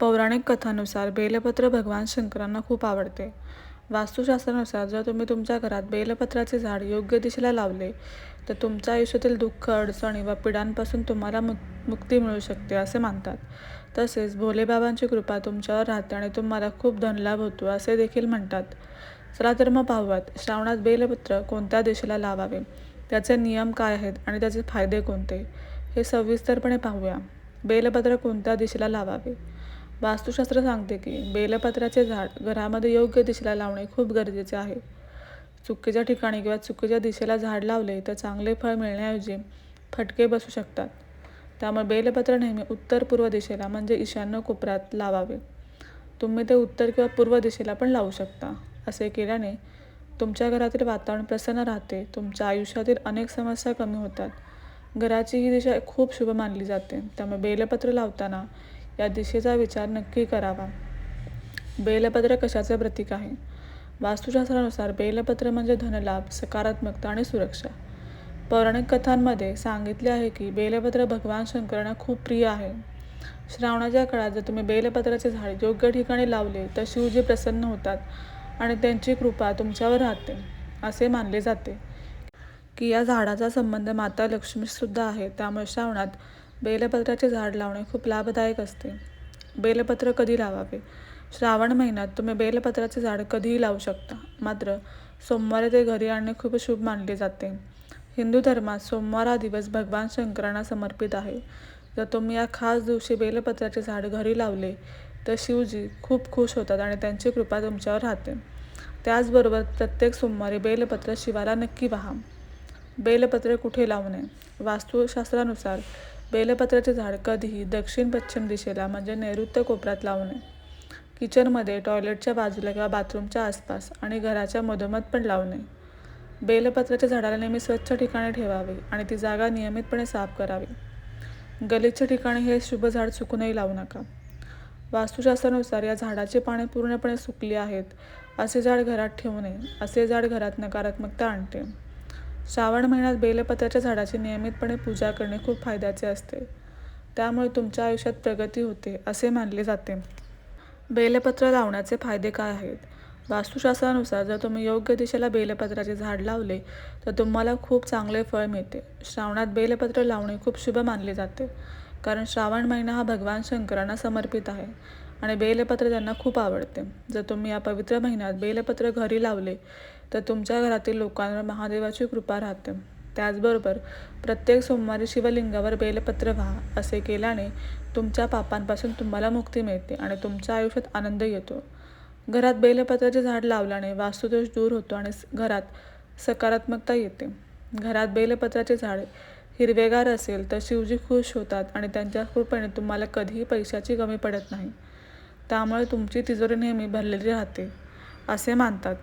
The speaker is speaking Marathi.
पौराणिक कथानुसार बेलपत्र भगवान शंकरांना खूप आवडते. वास्तुशास्त्रानुसार जर तुम्ही तुमच्या घरात बेलपत्राचे झाड योग्य दिशेला लावले तर तुमच्या आयुष्यातील दुःख अडचणी व पिढ्यांपासून तुम्हाला मु मुक्ती मिळू शकते असे मानतात. तसेच भोलेबाबांची कृपा तुमच्यावर राहते आणि तुम्हाला खूप धनलाभ होतो असे देखील म्हणतात. चला तर मग पाहूयात श्रावणात बेलपत्र कोणत्या दिशेला लावावे? त्याचे नियम काय आहेत आणि त्याचे फायदे कोणते? हे सविस्तरपणे पाहूया. बेलपत्र कोणत्या दिशेला लावावे? वास्तुशास्त्र सांगते की बेलपत्राचे झाड घरामध्ये योग्य दिशेला लावणे खूप गरजेचे आहे. चुकीच्या ठिकाणी किंवा चुकीच्या दिशेला झाड लावले तर चांगले फळ मिळण्याऐवजी फटके बसू शकतात. त्यामुळे बेलपत्र नेहमी उत्तर पूर्व दिशेला म्हणजे ईशान्य कोपऱ्यात लावावे. तुम्ही ते उत्तर किंवा पूर्व दिशेला पण लावू शकता असे केल्याने तुमच्या घरातील वातावरण प्रसन्न राहते तुमच्या आयुष्यातील अनेक समस्या कमी होतात. घराची ही दिशा खूप शुभ मानली जाते. त्यामुळे बेलपत्र लावताना या दिशेचा विचार नक्की करावा. बेलपत्र कशाचे प्रतीक आहे? वास्तुशास्त्रानुसार बेलपत्र म्हणजे धनलाभ सकारात्मकता आणि सुरक्षा. पौराणिक कथांमध्ये सांगितले आहे की बेलपत्र भगवान शंकरांना खूप प्रिय आहे. श्रावणाच्या काळात जर तुम्ही बेलपत्राचे झाड योग्य ठिकाणी लावले तर शिवजी प्रसन्न होतात आणि त्यांची कृपा तुमच्यावर राहते असे मानले जाते. की या झाडाचा संबंध माता लक्ष्मीसुद्धा आहे त्यामुळे श्रावणात बेलपत्राचे झाड लावणे खूप लाभदायक असते. बेलपत्र कधी लावावे? श्रावण महिन्यात तुम्ही बेलपत्राचे झाड कधीही लावू शकता. मात्र सोमवारी ते घरी आणणे खूप शुभ मानले जाते. हिंदू धर्मात सोमवार हा दिवस भगवान शंकरांना समर्पित आहे. जर तुम्ही या खास दिवशी बेलपत्राचे झाड घरी लावले तर शिवजी खूप खुश होतात आणि त्यांची कृपा तुमच्यावर राहते. त्याचबरोबर प्रत्येक सोमवारी बेलपत्र शिवाला नक्की पहा. बेलपत्र कुठे लावणे? वास्तुशास्त्रानुसार बेलपत्राचे झाड कधीही दक्षिण पश्चिम दिशेला म्हणजे नैऋत्य कोपऱ्यात लावू नये किचनमध्ये टॉयलेटच्या बाजूला किंवा बाथरूमच्या आसपास आणि घराच्या मधोमध पण लावू नये बेलपत्राच्या झाडाला नेहमी स्वच्छ ठिकाणी ठेवावे आणि ती जागा नियमितपणे साफ करावी. गलिच्छ ठिकाणी हे शुभ झाड सुकूनही लावू नका. वास्तुशास्त्रानुसार या झाडाची पाने पूर्णपणे सुकली आहेत असे झाड घरात ठेवू नये असे झाड घरात नकारात्मकता आणते. श्रावण महिन्यात बेलपत्राच्या झाडाची नियमितपणे पूजा करणे खूप फायद्याचे असते. त्यामुळे तुमच्या आयुष्यात प्रगती होते असे मानले जाते. बेलपत्र लावण्याचे फायदे काय आहेत? वास्तुशास्त्रानुसार जर तुम्ही योग्य दिशेला बेलपत्राचे झाड लावले तर तुम्हाला खूप चांगले फळ मिळते. श्रावणात बेलपत्र लावणे खूप शुभ मानले जाते. कारण श्रावण महिना हा भगवान शंकरांना समर्पित आहे. आणि बेलपत्र त्यांना खूप आवडते. जर तुम्ही या पवित्र महिन्यात बेलपत्र घरी लावले तर तुमच्या घरातील लोकांवर महादेवाची कृपा राहते. त्याचबरोबर प्रत्येक सोमवारी शिवलिंगावर बेलपत्र व्हा असे केल्याने तुमच्या पापांपासून तुम्हाला मुक्ती मिळते आणि तुमच्या आयुष्यात आनंद येतो. घरात बेलपत्राचे झाड लावल्याने वास्तुदोष दूर होतो आणि घरात सकारात्मकता येते. घरात बेलपत्राचे झाड हिरवेगार असेल तर शिवजी खुश होतात आणि त्यांच्या कृपेने तुम्हाला कधीही पैशाची कमी पडत नाही. त्यामुळे तुमची तिजोरी नेहमी भरलेली राहते असे मानतात.